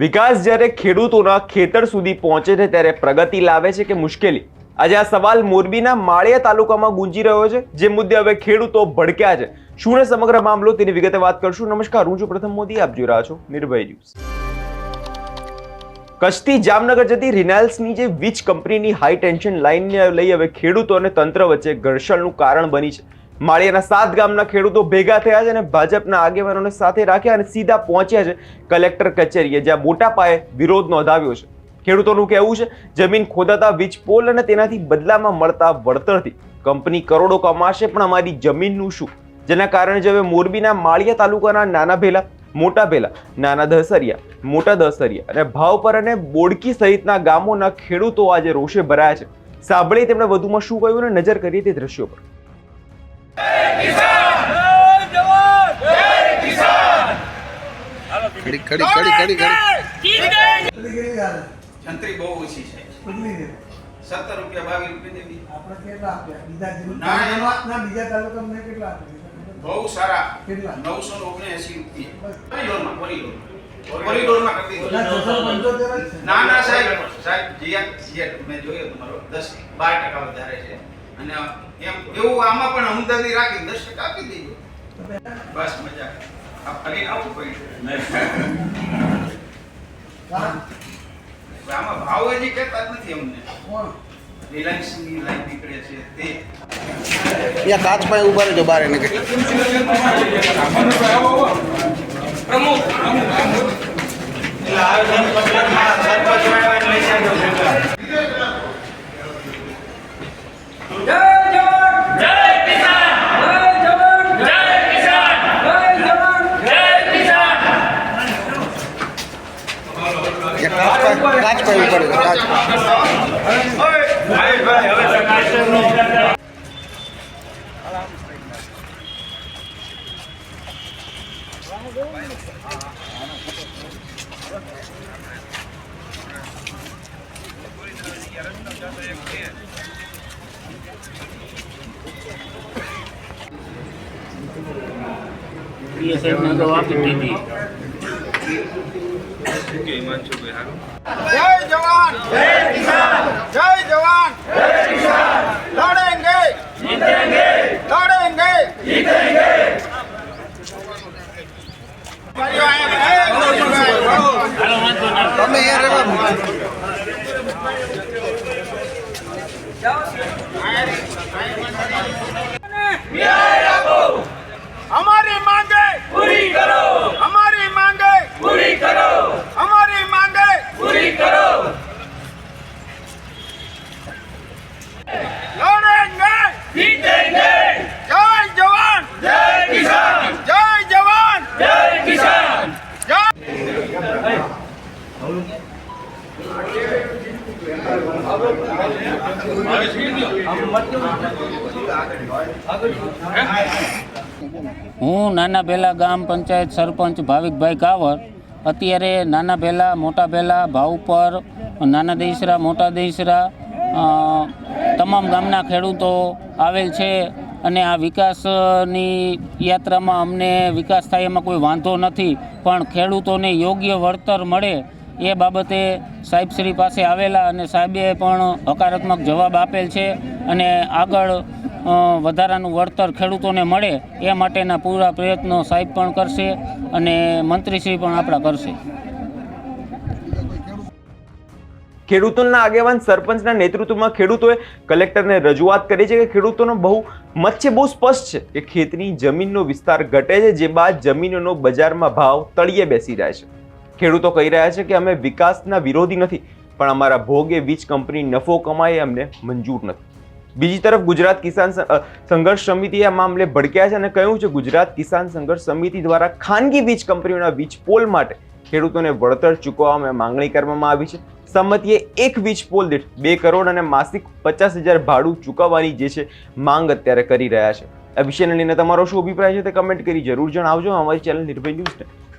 વિકાસ જ્યારે ખેડૂતોના ખેતર સુધી પહોંચે છે, ત્યારે પ્રગતિ લાવે છે કે મુશ્કેલી? આજે આ સવાલ મોરબીના માળિયા તાલુકામાં ગુંજી રહ્યો છે, જે મુદ્દે હવે ખેડૂતો ભડક્યા છે. શું ને સમગ્ર મામલો તેની વિગતે વાત કરશું. નમસ્કાર, હું છું પ્રથમ મોદી. આપ જોઈ રહ્યા છો નિર્ભય ન્યૂઝ. કચ્છથી જામનગર જતી રિનાલ્સની જે વીજ કંપનીની હાઈ ટેન્શન લાઇનને લઈ હવે ખેડૂતો અને તંત્ર વચ્ચે ઘર્ષણનું કારણ બની છે. માળિયાના સાત ગામના ખેડૂતો ભેગા થયા છે અને ભાજપના આગેવાનોને સાથે રાખ્યા અને સીધા પહોંચ્યા છે કલેક્ટર કચેરીએ, જ્યાં મોટા પાયે વિરોધ નોંધાવ્યો છે. ખેડૂતોનું કહેવું છે, જમીન ખોદાતા વીજ પોલ અને તેનાથી બદલામાં મળતા વળતરથી. કંપની કરોડો કમાશે, પણ અમારી જમીનનું શું? જેના કારણે હવે મોરબીના માળિયા તાલુકાના નાના ભેલા, મોટા ભેલા, નાના દસરિયા, મોટા દસરિયા અને ભાવપર અને બોડકી સહિતના ગામોના ખેડૂતો આજે રોષે ભરાયા છે. સાંભળી તેમણે વધુમાં શું કહ્યું અને નજર કરીએ તે દ્રશ્યો પર. ખડી ખડી ખડી ખડી ખડી કેટલી કેવી હાલે? છંત્રી બહુ ઓછી છે સત્તર રૂપિયા બાવીસ રૂપિયા દેવી આપણે કેટલા આપ્યા? બીજા ના, એમાં- તાલુકામાં- ના, બીજા તાલુકામાં મેં કેટલા આપ્યા? બહુ સારા કેટલા? નવસો ને ઓગણએંસી રૂપિયા કોરિડોરમાં કોરિડોર કોરિડોરમાં કરી દીધું ના, છસો પંચોતેર જ છે. ના ના સાહેબ સાહેબ જીયા જીયા મેં જોયો તમારો દસ બાર ટકા વધારે છે અને એમ એવું આમાં પણ હમદર્દી રાખી દસ ટકા આપી દેજો. બસ મજા. આ ફરી આવું પડ્યું આમાં ભાવ હજી કહેતા જ નથી અમને. કોણ? રિલાયન્સની લાઈન નીકળે છે તે. અહીંયા કાચ પાસે ઊભા રહેજો બહાર એને પ્રમુખ એટલે સરપંચ લઈ જાજો ભેગા. અહીંયા કાચ પાસે કાચ પાસે ઊભા રહેજો કાચ પાસે સાહેબને અગાઉ આપી દીધી. જય જવાન! જય કિસાન! જય જવાન! જય કિસાન! લડેંગે! જીતેંગે! લડેંગે! હાલો વાંધો ના તમે એ રેવા Yeah! હું નાના ભેલા ગામ પંચાયત સરપંચ ભાવિકભાઈ કાવર અત્યારે નાના ભેલા મોટા ભેલા ભાવપર, નાના દહીસરા મોટા દહીસરા તમામ ગામના ખેડૂતો આવેલ છે અને આ વિકાસની યાત્રામાં અમને વિકાસ થાય એમાં કોઈ વાંધો નથી. પણ ખેડૂતોને યોગ્ય વળતર મળે એ બાબતે સાહેબશ્રી પાસે આવેલા અને સાહેબે પણ હકારાત્મક જવાબ આપેલ છે અને આગળ વધારાનું વળતર ખેડૂતોને મળે એ માટેના પૂરા પ્રયત્નો સાહેબ પણ કરશે અને મંત્રીશ્રી પણ આપણા કરશે. ખેડૂતોના આગેવાન સરપંચના નેતૃત્વમાં ખેડૂતોએ કલેક્ટરને રજૂઆત કરી છે કે ખેડૂતોનો બહુ મત છે બહુ સ્પષ્ટ છે કે ખેતની જમીનનો વિસ્તાર ઘટે છે, જે બાદ જમીનોનો બજારમાં ભાવ તળિયે બેસી રહ્યા છે. ખેડૂતો કહી રહ્યા છે કે અમે વિકાસના વિરોધી નથી, પણ અમારા ભોગે વીજ કંપની નફો કમાય અમને મંજૂર નથી. બીજી તરફ ગુજરાત કિસાન સંઘર્ષ સમિતિ આ મામલે ભડક્યા છે અને કહ્યું છે ગુજરાત કિસાન સંઘર્ષ સમિતિ દ્વારા ખાનગી વીજ કંપનીઓના વીજ પોલ માટે ખેડૂતોને વળતર ચૂકવવામાં માંગણી કરવામાં આવી છે. સંમતિએ એક વીજ પોલ દીઠ બે કરોડ અને માસિક પચાસ હજાર ભાડું ચૂકવવાની જે છે માંગ અત્યારે કરી રહ્યા છે. આ વિષયને લઈને તમારો શું અભિપ્રાય છે તે કમેન્ટ કરી જરૂર જણાવજો. અમારી ચેનલ નિર્ભય ન્યૂઝને